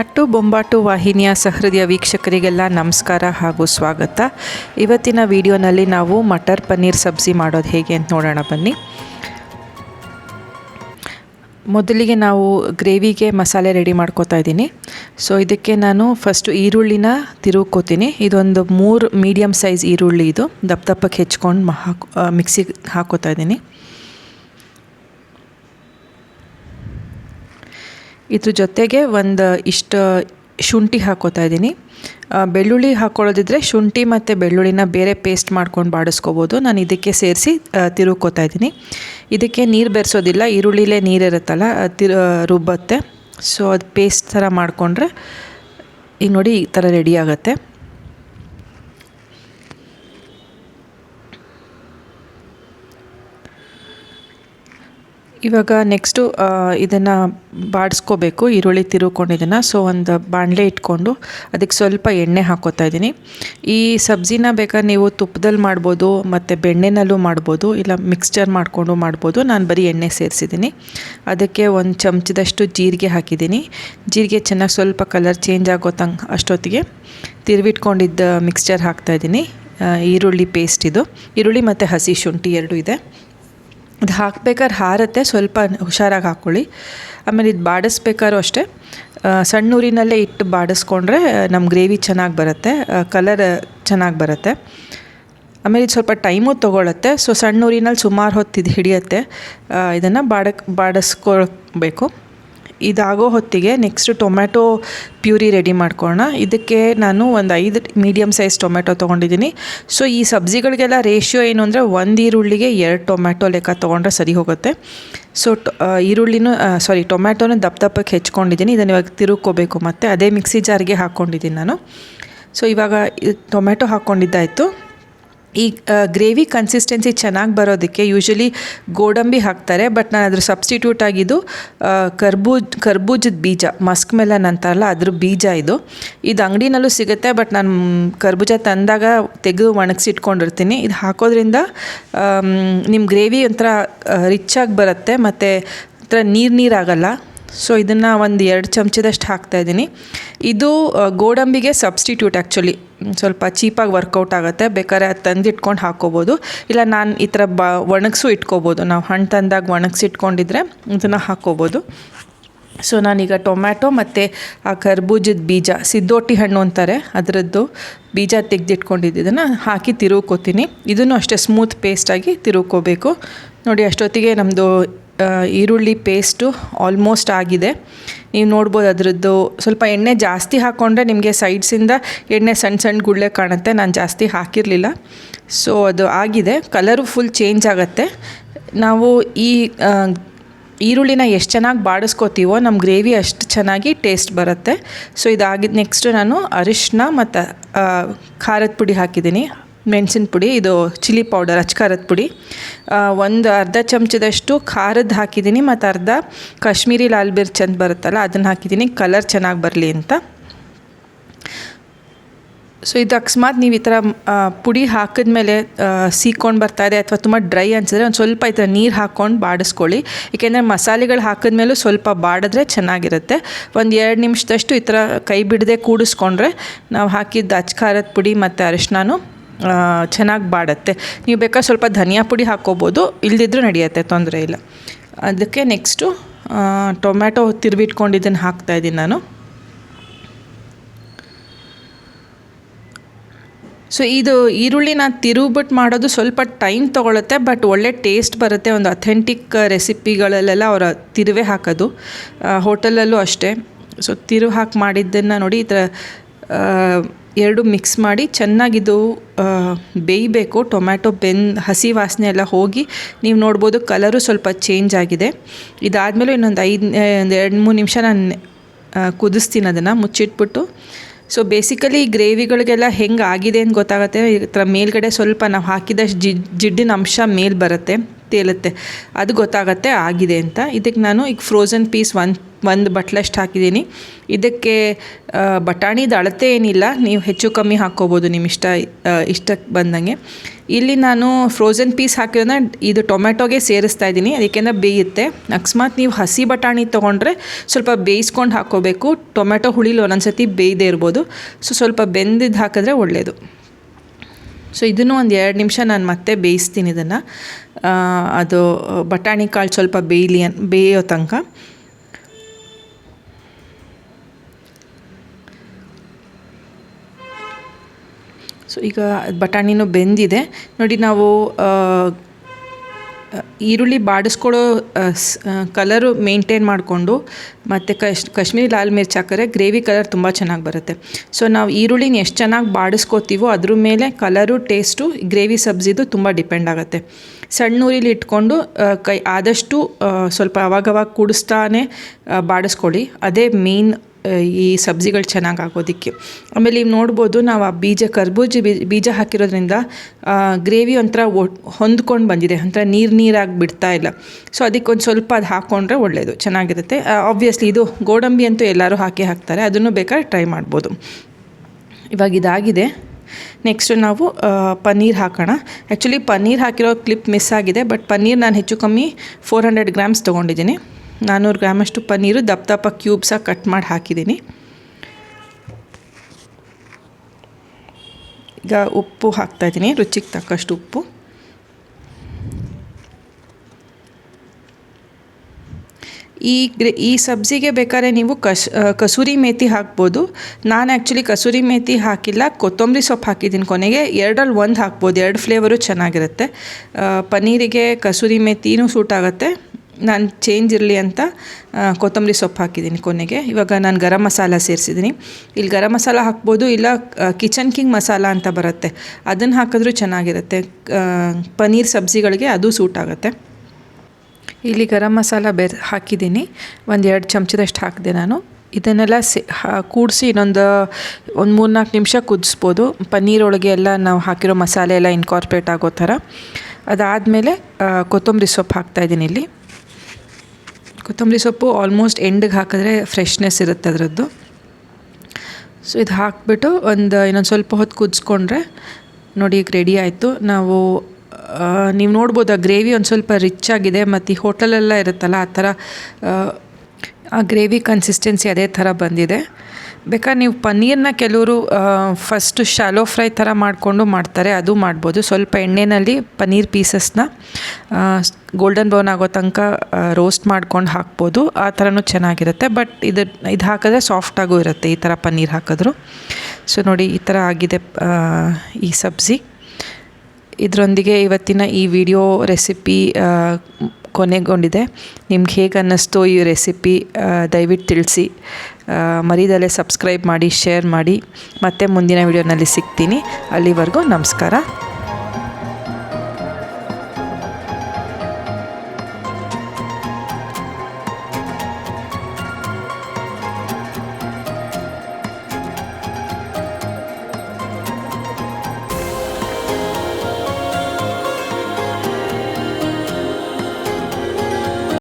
ಅಟ್ಟು ಬೊಂಬಾಟು ವಾಹಿನಿಯ ಸಹೃದಯ ವೀಕ್ಷಕರಿಗೆಲ್ಲ ನಮಸ್ಕಾರ ಹಾಗೂ ಸ್ವಾಗತ. ಇವತ್ತಿನ ವಿಡಿಯೋನಲ್ಲಿ ನಾವು ಮಟರ್ ಪನ್ನೀರ್ ಸಬ್ಜಿ ಮಾಡೋದು ಹೇಗೆ ಅಂತ ನೋಡೋಣ ಬನ್ನಿ. ಮೊದಲಿಗೆ ನಾವು ಗ್ರೇವಿಗೆ ಮಸಾಲೆ ರೆಡಿ ಮಾಡ್ಕೋತಾ ಇದ್ದೀನಿ. ಸೊ ಇದಕ್ಕೆ ನಾನು ಫಸ್ಟು ಈರುಳ್ಳಿನ ತಿರುಗ್ಕೋತೀನಿ. ಇದೊಂದು ಮೂರು ಮೀಡಿಯಮ್ ಸೈಜ್ ಈರುಳ್ಳಿ ಇದು. ದಪ್ಪ ದಪ್ಪಕ್ಕೆ ಹೆಚ್ಕೊಂಡು ಮಿಕ್ಸಿಗೆ ಹಾಕೋತಾ ಇದ್ದೀನಿ. ಇದ್ರ ಜೊತೆಗೆ ಒಂದು ಇಷ್ಟು ಶುಂಠಿ ಹಾಕೋತಾ ಇದ್ದೀನಿ. ಬೆಳ್ಳುಳ್ಳಿ ಹಾಕ್ಕೊಳ್ಳೋದಿದ್ರೆ ಶುಂಠಿ ಮತ್ತು ಬೆಳ್ಳುಳ್ಳಿನ ಬೇರೆ ಪೇಸ್ಟ್ ಮಾಡ್ಕೊಂಡು ಬಾಡಿಸ್ಕೋಬೋದು. ನಾನು ಇದಕ್ಕೆ ಸೇರಿಸಿ ತಿರುಗ್ಕೋತಾ ಇದ್ದೀನಿ. ಇದಕ್ಕೆ ನೀರು ಬೆರೆಸೋದಿಲ್ಲ, ಈರುಳ್ಳಿಲೇ ನೀರಿರುತ್ತಲ್ಲ ಇರುತ್ತಲ್ಲ ತಿರು ರುಬ್ಬತ್ತೆ. ಸೊ ಅದು ಪೇಸ್ಟ್ ಥರ ಮಾಡಿಕೊಂಡ್ರೆ, ಈಗ ನೋಡಿ ಈ ಥರ ರೆಡಿ ಆಗುತ್ತೆ. ಇವಾಗ ನೆಕ್ಸ್ಟು ಇದನ್ನು ಬಾಡಿಸ್ಕೋಬೇಕು, ಈರುಳ್ಳಿ ತಿರುಕೊಂಡಿದ್ದನ್ನು ಸೊ ಒಂದು ಬಾಣಲೆ ಇಟ್ಕೊಂಡು ಅದಕ್ಕೆ ಸ್ವಲ್ಪ ಎಣ್ಣೆ ಹಾಕೋತಾ ಇದ್ದೀನಿ. ಈ ಸಬ್ಜಿನ ಬೇಕಾದ್ರೆ ನೀವು ತುಪ್ಪದಲ್ಲಿ ಮಾಡ್ಬೋದು, ಮತ್ತು ಬೆಣ್ಣೆನಲ್ಲೂ ಮಾಡ್ಬೋದು, ಇಲ್ಲ ಮಿಕ್ಸ್ಚರ್ ಮಾಡಿಕೊಂಡು ಮಾಡ್ಬೋದು. ನಾನು ಬರೀ ಎಣ್ಣೆ ಸೇರಿಸಿದ್ದೀನಿ ಅದಕ್ಕೆ ಒಂದು ಚಮಚದಷ್ಟು ಜೀರಿಗೆ ಹಾಕಿದ್ದೀನಿ ಜೀರಿಗೆ ಚೆನ್ನಾಗಿ ಸ್ವಲ್ಪ ಕಲರ್ ಚೇಂಜ್ ಆಗೋ ತಂಗೆ ಅಷ್ಟೊತ್ತಿಗೆ ತಿರುವಿಟ್ಕೊಂಡಿದ್ದ ಮಿಕ್ಸ್ಚರ್ ಹಾಕ್ತಾಯಿದ್ದೀನಿ ಈರುಳ್ಳಿ ಪೇಸ್ಟ್ ಇದು. ಈರುಳ್ಳಿ ಮತ್ತು ಹಸಿ ಶುಂಠಿ ಎರಡೂ ಇದೆ. ಅದು ಹಾಕ್ಬೇಕಾದ್ರೆ ಹಾರತ್ತೆ, ಸ್ವಲ್ಪ ಹುಷಾರಾಗಿ ಹಾಕ್ಕೊಳ್ಳಿ ಆಮೇಲೆ ಇದು ಬಾಡಿಸ್ಬೇಕಾದ್ರೂ ಅಷ್ಟೇ. ಸಣ್ಣೂರಿನಲ್ಲೇ ಇಟ್ಟು ಬಾಡಿಸ್ಕೊಂಡ್ರೆ ನಮ್ಮ ಗ್ರೇವಿ ಚೆನ್ನಾಗಿ ಬರುತ್ತೆ ಕಲರ್ ಚೆನ್ನಾಗಿ ಬರುತ್ತೆ. ಆಮೇಲೆ ಇದು ಸ್ವಲ್ಪ ಟೈಮು ತೊಗೊಳತ್ತೆ. ಸೊ ಸಣ್ಣ ಊರಿನಲ್ಲಿ ಸುಮಾರು ಹೊತ್ತು ಇದು ಹಿಡಿಯತ್ತೆ. ಇದನ್ನು ಬಾಡಕ್, ಬಾಡಿಸ್ಕೊಳ್ಬೇಕು. ಇದಾಗೋ ಹೊತ್ತಿಗೆ ನೆಕ್ಸ್ಟ್ ಟೊಮ್ಯಾಟೊ ಪ್ಯೂರಿ ರೆಡಿ ಮಾಡ್ಕೊಳ್ಳೋಣ. ಇದಕ್ಕೆ ನಾನು ಒಂದು ಐದು ಮೀಡಿಯಮ್ ಸೈಜ್ ಟೊಮ್ಯಾಟೊ ತೊಗೊಂಡಿದ್ದೀನಿ. ಸೊ ಈ ಸಬ್ಜಿಗಳಿಗೆಲ್ಲ ರೇಷಿಯೋ ಏನು ಅಂದರೆ ಒಂದು ಈರುಳ್ಳಿಗೆ ಎರಡು ಟೊಮ್ಯಾಟೊ ಲೆಕ್ಕ ತೊಗೊಂಡ್ರೆ ಸರಿ ಹೋಗುತ್ತೆ. ಸೊ ಈರುಳ್ಳಿನೂ ಸಾರಿ ಟೊಮ್ಯಾಟೊನ ದಪ್ಪ ದಪ್ಪಕ್ಕೆ ಹೆಚ್ಕೊಂಡಿದ್ದೀನಿ. ಇದನ್ನು ಇವಾಗ ತಿರುಕೋಬೇಕು ಮತ್ತು. ಅದೇ ಮಿಕ್ಸಿ ಜಾರಿಗೆ ಹಾಕ್ಕೊಂಡಿದ್ದೀನಿ ನಾನು. ಸೊ ಇವಾಗ ಟೊಮ್ಯಾಟೊ ಹಾಕ್ಕೊಂಡಿದ್ದಾಯಿತು. ಈ ಗ್ರೇವಿ ಕನ್ಸಿಸ್ಟೆನ್ಸಿ ಚೆನ್ನಾಗಿ ಬರೋದಕ್ಕೆ ಯೂಶ್ವಲಿ ಗೋಡಂಬಿ ಹಾಕ್ತಾರೆ ಬಟ್ ನಾನು ಅದ್ರ ಸಬ್ಸ್ಟಿಟ್ಯೂಟ್ ಆಗಿದ್ದು ಕರ್ಬೂಜ್, ಕರ್ಬೂಜದ ಬೀಜ ಮಸ್ಕ್ ಮೆಲನ್ ಅಂತಾರಲ್ಲ, ಅದ್ರ ಬೀಜ ಇದು. ಇದು ಅಂಗಡಿನಲ್ಲೂ ಸಿಗುತ್ತೆ ಬಟ್ ನಾನು ಕರ್ಬೂಜ ತಂದಾಗ ತೆಗೆದು ಒಣಗಿಸಿಟ್ಕೊಂಡಿರ್ತೀನಿ. ಇದು ಹಾಕೋದ್ರಿಂದ ನಿಮ್ಮ ಗ್ರೇವಿ ಒಂಥರ ಆಗಿ ಬರುತ್ತೆ, ಮತ್ತು ಒಂಥರ ನೀರು ನೀರಾಗಲ್ಲ ಸೊ ಇದನ್ನು ಒಂದು ಎರಡು ಚಮಚದಷ್ಟು ಹಾಕ್ತಾಯಿದ್ದೀನಿ ಇದು ಗೋಡಂಬಿಗೆ ಸಬ್ಸ್ಟಿಟ್ಯೂಟ್ ಆ್ಯಕ್ಚುಲಿ ಸ್ವಲ್ಪ ಚೀಪಾಗಿ ವರ್ಕೌಟ್ ಆಗುತ್ತೆ. ಬೇಕಾದ್ರೆ ಅದು ತಂದಿಟ್ಕೊಂಡು ಹಾಕ್ಕೋಬೋದು ಇಲ್ಲ, ನಾನು ಈ ಥರ ಬ, ಒಣಗಿಸು ಇಟ್ಕೋಬೋದು. ನಾವು ಹಣ್ಣು ತಂದಾಗ ಒಣಗಿಸಿ ಇಟ್ಕೊಂಡಿದ್ರೆ ಇದನ್ನು ಹಾಕ್ಕೋಬೋದು ಸೊ ನಾನೀಗ ಟೊಮ್ಯಾಟೊ ಮತ್ತು, ಆ, ಕರ್ಬೂಜದ ಬೀಜ, ಸಿದ್ದೋಟಿ ಹಣ್ಣು ಅಂತಾರೆ. ಅದರದ್ದು ಬೀಜ ತೆಗೆದಿಟ್ಕೊಂಡಿದ್ದನ್ನು ಹಾಕಿ ತಿರುವ್ಕೋತೀನಿ. ಇದನ್ನು ಅಷ್ಟೇ ಸ್ಮೂತ್ ಪೇಸ್ಟಾಗಿ ತಿರುವ್ಕೋಬೇಕು. ನೋಡಿ, ಅಷ್ಟೊತ್ತಿಗೆ ನಮ್ಮದು ಈರುಳ್ಳಿ ಪೇಸ್ಟು ಆಲ್ಮೋಸ್ಟ್ ಆಗಿದೆ. ನೀವು ನೋಡ್ಬೋದು ಅದರದ್ದು ಸ್ವಲ್ಪ ಎಣ್ಣೆ ಜಾಸ್ತಿ ಹಾಕ್ಕೊಂಡ್ರೆ ನಿಮಗೆ ಸೈಡ್ಸಿಂದ ಎಣ್ಣೆ ಸಣ್ಣ ಸಣ್ಣ ಗುಳ್ಳೆ ಕಾಣುತ್ತೆ. ನಾನು ಜಾಸ್ತಿ ಹಾಕಿರಲಿಲ್ಲ. ಸೊ ಅದು ಆಗಿದೆ. ಕಲರು ಫುಲ್ ಚೇಂಜ್ ಆಗುತ್ತೆ. ನಾವು ಈ ಈರುಳ್ಳಿನ ಎಷ್ಟು ಚೆನ್ನಾಗಿ ಬಾಡಿಸ್ಕೋತೀವೋ ನಮ್ಮ ಗ್ರೇವಿ ಅಷ್ಟು ಚೆನ್ನಾಗಿ ಟೇಸ್ಟ್ ಬರುತ್ತೆ. ಸೊ ಇದಾಗಿದ್ದು ನೆಕ್ಸ್ಟು ನಾನು ಅರಿಶಿನ ಮತ್ತು ಖಾರದ ಪುಡಿ ಹಾಕಿದ್ದೀನಿ. ಮೆಣಸಿನ ಪುಡಿ, ಇದು ಚಿಲ್ಲಿ ಪೌಡರ್, ಅಚ್ಕಾರದ ಪುಡಿ. ಒಂದು ಅರ್ಧ ಚಮಚದಷ್ಟು ಖಾರದ ಹಾಕಿದ್ದೀನಿ ಮತ್ತು ಅರ್ಧ ಕಾಶ್ಮೀರಿ ಲಾಲ್ ಮಿರ್ಚ್ ಅಂತ ಬರುತ್ತಲ್ಲ, ಅದನ್ನು ಹಾಕಿದ್ದೀನಿ. ಕಲರ್ ಚೆನ್ನಾಗಿ ಬರಲಿ ಅಂತ. ಸೊ ಇದು ಅಕಸ್ಮಾತ್ ನೀವು ಈ ಥರ ಪುಡಿ ಹಾಕಿದ್ಮೇಲೆ ಸೀಕೊಂಡು ಬರ್ತಾ ಇದೆ ಅಥವಾ ತುಂಬ ಡ್ರೈ ಅನಿಸಿದ್ರೆ ಒಂದು ಸ್ವಲ್ಪ ಈ ಥರ ನೀರು ಹಾಕ್ಕೊಂಡು ಬಾಡಿಸ್ಕೊಳ್ಳಿ. ಏಕೆಂದರೆ ಮಸಾಲೆಗಳು ಹಾಕಿದ್ಮೇಲೂ ಸ್ವಲ್ಪ ಬಾಡಿದ್ರೆ ಚೆನ್ನಾಗಿರುತ್ತೆ. ಒಂದು ಎರಡು ನಿಮಿಷದಷ್ಟು ಈ ಥರ ಕೈ ಬಿಡದೆ ಕೂಡಿಸ್ಕೊಂಡ್ರೆ ನಾವು ಹಾಕಿದ್ದ ಅಚ್ ಖಾರದ ಪುಡಿ ಮತ್ತು ಅರಿಶಿನೂ ಚೆನ್ನಾಗಿ ಬಾಡುತ್ತೆ. ನೀವು ಬೇಕಾದ್ರೆ ಸ್ವಲ್ಪ ಧನಿಯಾ ಪುಡಿ ಹಾಕ್ಕೋಬೋದು, ಇಲ್ದಿದ್ರೂ ನಡೆಯುತ್ತೆ, ತೊಂದರೆ ಇಲ್ಲ. ಅದಕ್ಕೆ ನೆಕ್ಸ್ಟು ಟೊಮ್ಯಾಟೊ ಹಾಕ್ತಾ ಇದ್ದೀನಿ ನಾನು. ಸೊ ಇದು ಈರುಳ್ಳಿ ನಾನು ತಿರುಗ್ಬಿಟ್ಟು ಮಾಡೋದು ಸ್ವಲ್ಪ ಟೈಮ್ ತೊಗೊಳುತ್ತೆ, ಬಟ್ ಒಳ್ಳೆ ಟೇಸ್ಟ್ ಬರುತ್ತೆ ಒಂದು ಅಥೆಂಟಿಕ್ ರೆಸಿಪಿಗಳಲ್ಲೆಲ್ಲ ಅವರ ತಿರುವೆ ಹಾಕೋದು. ಹೋಟೆಲಲ್ಲೂ ಅಷ್ಟೇ. ಸೊ ತಿರು ಹಾಕಿ ಮಾಡಿದ್ದನ್ನು ನೋಡಿ ಈ ಥರ ಎರಡು ಮಿಕ್ಸ್ ಮಾಡಿ ಚೆನ್ನಾಗಿದು ಬೇಯಬೇಕು. ಟೊಮ್ಯಾಟೊ, ಬೆನ್, ಹಸಿ ವಾಸನೆ ಎಲ್ಲ ಹೋಗಿ ನೀವು ನೋಡ್ಬೋದು ಕಲರು ಸ್ವಲ್ಪ ಚೇಂಜ್ ಆಗಿದೆ. ಇದಾದಮೇಲೆ ಇನ್ನೊಂದು ಐದು ಒಂದು ಎರಡು, ಮೂರು ನಿಮಿಷ ನಾನು ಕುದಿಸ್ತೀನಿ ಅದನ್ನು, ಮುಚ್ಚಿಟ್ಬಿಟ್ಟು. ಸೊ ಬೇಸಿಕಲಿ ಗ್ರೇವಿಗಳಿಗೆಲ್ಲ ಹೆಂಗೆ ಆಗಿದೆ ಅಂತ ಗೊತ್ತಾಗುತ್ತೆ. ಈ ಥರ ಮೇಲ್ಗಡೆ ಸ್ವಲ್ಪ ನಾವು ಹಾಕಿದಷ್ಟು ಜಿಡ್, ಜಿಡ್ಡಿನ ಅಂಶ ಮೇಲೆ ಬರುತ್ತೆ. ತೇಲುತ್ತೆ ಅದು ಗೊತ್ತಾಗತ್ತೆ, ಆಗಿದೆ ಅಂತ. ಇದಕ್ಕೆ ನಾನು ಈಗ ಫ್ರೋಝನ್ ಪೀಸ್ ಒಂದು ಒಂದು ಬಟ್ಲಷ್ಟು ಹಾಕಿದ್ದೀನಿ. ಇದಕ್ಕೆ ಬಟಾಣಿದು ಅಳತೆ ಏನಿಲ್ಲ. ನೀವು ಹೆಚ್ಚು ಕಮ್ಮಿ ಹಾಕ್ಕೋಬೋದು ನಿಮ್ಮ ಇಷ್ಟ ಇಷ್ಟಕ್ಕೆ ಬಂದಂಗೆ. ಇಲ್ಲಿ ನಾನು ಫ್ರೋಝನ್ ಪೀಸ್ ಹಾಕಿರೋದನ್ನ ಇದು ಟೊಮೆಟೊಗೆ ಸೇರಿಸ್ತಾ ಇದ್ದೀನಿ. ಅದಕ್ಕೆಂದ್ರೆ ಬೇಯುತ್ತೆ. ಅಕಸ್ಮಾತ್ ನೀವು ಹಸಿ ಬಟಾಣಿ ತೊಗೊಂಡ್ರೆ ಸ್ವಲ್ಪ ಬೇಯಿಸ್ಕೊಂಡು ಹಾಕ್ಕೋಬೇಕು. ಟೊಮೆಟೊ ಹುಳಿಲಿ ಸರ್ತಿ ಬೇಯದೇ ಇರ್ಬೋದು. ಸೊ, ಸ್ವಲ್ಪ ಬೆಂದಿದ್ದು ಹಾಕಿದ್ರೆ ಒಳ್ಳೆಯದು ಸೊ ಇದನ್ನು ಒಂದು ಎರಡು ನಿಮಿಷ ನಾನು ಮತ್ತೆ ಬೇಯಿಸ್ತೀನಿ ಇದನ್ನು. ಅದು ಬಟಾಣಿ ಕಾಳು ಸ್ವಲ್ಪ ಬೇಯಲಿ ಬೇಯೋ ತನಕ. ಸೊ ಈಗ ಬಟಾಣಿನೂ ಬೆಂದಿದೆ. ನೋಡಿ, ನಾವು ಈರುಳ್ಳಿ ಬಾಡಿಸ್ಕೊಳ್ಳೋ ಕಲರು ಮೇಂಟೈನ್ ಮಾಡಿಕೊಂಡು ಮತ್ತು ಕಶ್, ಕಾಶ್ಮೀರಿ ಲಾಲ್ ಮಿರ್ಚ್ ಹಾಕಿದ್ರೆ ಗ್ರೇವಿ ಕಲರ್ ತುಂಬ ಚೆನ್ನಾಗಿ ಬರುತ್ತೆ. ಸೊ ನಾವು ಈರುಳ್ಳಿನ ಎಷ್ಟು ಚೆನ್ನಾಗಿ ಬಾಡಿಸ್ಕೋತೀವೋ ಅದ್ರ ಮೇಲೆ ಕಲರು, ಟೇಸ್ಟು, ಗ್ರೇವಿ ಸಬ್ಜಿದು ತುಂಬ ಡಿಪೆಂಡ್ ಆಗುತ್ತೆ. ಸಣ್ಣ ಉರಿಲಿ ಇಟ್ಕೊಂಡು ಕೈ, ಆದಷ್ಟು ಸ್ವಲ್ಪ ಅವಾಗವಾಗ ಕುಡಿಸ್ತಾನೆ ಬಾಡಿಸ್ಕೊಳ್ಳಿ. ಅದೇ ಮೇನ್ ಈ ಸಬ್ಜಿಗಳು ಚೆನ್ನಾಗಿ ಆಗೋದಕ್ಕೆ ಆಮೇಲೆ ಈಗ ನೋಡ್ಬೋದು ನಾವು ಆ ಬೀಜ ಕರ್ಬೂಜ ಬೀಜ ಹಾಕಿರೋದ್ರಿಂದ ಗ್ರೇವಿ ಒಂಥರ ಹೊಂದ್ಕೊಂಡು ಬಂದಿದೆ. ಒಂಥರ ನೀರು ನೀರಾಗಿ ಬಿಡ್ತಾ ಇಲ್ಲ. ಸೊ ಅದಕ್ಕೆ ಒಂದು ಸ್ವಲ್ಪ ಅದು ಹಾಕ್ಕೊಂಡ್ರೆ ಒಳ್ಳೆಯದು ಚೆನ್ನಾಗಿರುತ್ತೆ. ಆಬ್ವಿಯಸ್ಲಿ ಇದು ಗೋಡಂಬಿ ಅಂತೂ ಎಲ್ಲರೂ ಹಾಕಿ ಹಾಕ್ತಾರೆ, ಅದನ್ನು ಬೇಕಾದ್ರೆ ಟ್ರೈ ಮಾಡ್ಬೋದು. ಇವಾಗ ಇದಾಗಿದೆ. ನೆಕ್ಸ್ಟು ನಾವು ಪನ್ನೀರ್ ಹಾಕೋಣ. ಆ್ಯಕ್ಚುಲಿ ಪನ್ನೀರ್ ಹಾಕಿರೋ ಕ್ಲಿಪ್ ಮಿಸ್ ಆಗಿದೆ, ಬಟ್ ಪನ್ನೀರ್ ನಾನು ಹೆಚ್ಚು ಕಮ್ಮಿ ಫೋರ್ ಹಂಡ್ರೆಡ್ ಗ್ರಾಮ್ಸ್ ತೊಗೊಂಡಿದ್ದೀನಿ. ನಾನ್ನೂರು ಗ್ರಾಮಷ್ಟು ಪನ್ನೀರು ದಪ್ಪ ದಪ್ಪ ಕ್ಯೂಬ್ಸಾಗಿ ಕಟ್ ಮಾಡಿ ಹಾಕಿದ್ದೀನಿ. ಈಗ ಉಪ್ಪು ಹಾಕ್ತಾಯಿದ್ದೀನಿ ರುಚಿಗೆ ತಕ್ಕಷ್ಟು ಉಪ್ಪು. ಈ ಗ್ರೆ, ಈ ಸಬ್ಜಿಗೆ ಬೇಕಾದ್ರೆ ನೀವು ಕಸ್ ಕಸೂರಿ ಮೇಥಿ ಹಾಕ್ಬೋದು. ನಾನು ಆ್ಯಕ್ಚುಲಿ ಕಸೂರಿ ಮೇಥಿ ಹಾಕಿಲ್ಲ, ಕೊತ್ತಂಬರಿ ಸೊಪ್ಪು ಹಾಕಿದ್ದೀನಿ ಕೊನೆಗೆ. ಎರಡರಲ್ಲಿ ಒಂದು ಹಾಕ್ಬೋದು, ಎರಡು ಫ್ಲೇವರು ಚೆನ್ನಾಗಿರುತ್ತೆ. ಪನ್ನೀರಿಗೆ ಕಸೂರಿ ಮೇಥಿನೂ ಸೂಟ್ ಆಗುತ್ತೆ. ನಾನು ಚೇಂಜ್ ಇರಲಿ ಅಂತ ಕೊತ್ತಂಬರಿ ಸೊಪ್ಪು ಹಾಕಿದ್ದೀನಿ ಕೊನೆಗೆ. ಇವಾಗ ನಾನು ಗರಂ ಮಸಾಲ ಸೇರಿಸಿದ್ದೀನಿ. ಇಲ್ಲಿ ಗರಂ ಮಸಾಲ ಹಾಕ್ಬೋದು, ಇಲ್ಲ ಕಿಚನ್ ಕಿಂಗ್ ಮಸಾಲ ಅಂತ ಬರುತ್ತೆ. ಅದನ್ನು ಹಾಕಿದ್ರೂ ಚೆನ್ನಾಗಿರುತ್ತೆ. ಪನ್ನೀರ್ ಸಬ್ಜಿಗಳಿಗೆ ಅದು ಸೂಟ್ ಆಗುತ್ತೆ. ಇಲ್ಲಿ ಗರಂ ಮಸಾಲ ಬೆರ್ ಹಾಕಿದ್ದೀನಿ. ಒಂದು ಎರಡು ಚಮಚದಷ್ಟು ಹಾಕಿದೆ ನಾನು. ಇದನ್ನೆಲ್ಲ ಸೆ ಕೂಡಿಸಿ ಇನ್ನೊಂದು, ಒಂದು ಮೂರು ನಾಲ್ಕು ನಿಮಿಷ ಕುದಿಸ್ಬೋದು. ಪನ್ನೀರ್ ಒಳಗೆ ಎಲ್ಲ ನಾವು ಹಾಕಿರೋ ಮಸಾಲೆ ಎಲ್ಲ ಇನ್ಕಾರ್ಪೊರೇಟ್ ಆಗೋ ಥರ. ಅದಾದಮೇಲೆ ಕೊತ್ತಂಬರಿ ಸೊಪ್ಪು ಹಾಕ್ತಾಯಿದ್ದೀನಿ ಇಲ್ಲಿ. ಕೊತ್ತಂಬರಿ ಸೊಪ್ಪು ಆಲ್ಮೋಸ್ಟ್ ಎಂಡಿಗೆ ಹಾಕಿದ್ರೆ ಫ್ರೆಶ್ನೆಸ್ ಇರುತ್ತೆ ಅದರದ್ದು. ಸೊ ಇದು ಹಾಕಿಬಿಟ್ಟು ಒಂದು ಇನ್ನೊಂದು ಸ್ವಲ್ಪ ಹೊತ್ತು ಕುದಿಸ್ಕೊಂಡ್ರೆ ನೋಡಿ ಈಗ ರೆಡಿ ಆಯಿತು. ನಾವು ನೀವು ನೋಡ್ಬೋದು ಆ ಗ್ರೇವಿ ಒಂದು ಸ್ವಲ್ಪ ರಿಚ್ ಆಗಿದೆ ಮತ್ತು ಈ ಹೋಟೆಲೆಲ್ಲ ಇರುತ್ತಲ್ಲ ಆ ಥರ ಆ, ಗ್ರೇವಿ ಕನ್ಸಿಸ್ಟೆನ್ಸಿ ಅದೇ ಥರ ಬಂದಿದೆ. ಬೇಕಾದ್ರೆ ನೀವು ಪನ್ನೀರ್ನ ಕೆಲವರು ಫಸ್ಟು ಶಾಲೋ ಫ್ರೈ ಥರ ಮಾಡಿಕೊಂಡು ಮಾಡ್ತಾರೆ, ಅದು ಮಾಡ್ಬೋದು. ಸ್ವಲ್ಪ ಎಣ್ಣೆಯಲ್ಲಿ ಪನ್ನೀರ್ ಪೀಸಸ್ನ ಗೋಲ್ಡನ್ ಬ್ರೌನ್ ಆಗೋ ತನಕ ರೋಸ್ಟ್ ಮಾಡ್ಕೊಂಡು ಹಾಕ್ಬೋದು. ಆ ಥರನೂ ಚೆನ್ನಾಗಿರುತ್ತೆ. ಬಟ್ ಇದು ಇದು ಹಾಕಿದ್ರೆ ಸಾಫ್ಟಾಗೂ ಇರುತ್ತೆ ಈ ಥರ ಪನ್ನೀರ್ ಹಾಕಿದ್ರು. ಸೊ ನೋಡಿ, ಈ ಥರ ಆಗಿದೆ ಈ ಸಬ್ಜಿ. ಇದರೊಂದಿಗೆ ಇವತ್ತಿನ ಈ ವಿಡಿಯೋ ರೆಸಿಪಿ ಕೊನೆಗೊಂಡಿದೆ. ನಿಮ್ಗೆ ಹೇಗೆ ಅನ್ನಿಸ್ತು ಈ ರೆಸಿಪಿ ದಯವಿಟ್ಟು ತಿಳಿಸಿ. ಮರಿದಲ್ಲೇ ಸಬ್ಸ್ಕ್ರೈಬ್ ಮಾಡಿ ಶೇರ್ ಮಾಡಿ. ಮತ್ತೆ ಮುಂದಿನ ವಿಡಿಯೋನಲ್ಲಿ ಸಿಗ್ತೀನಿ. ಅಲ್ಲಿವರೆಗೂ ನಮಸ್ಕಾರ.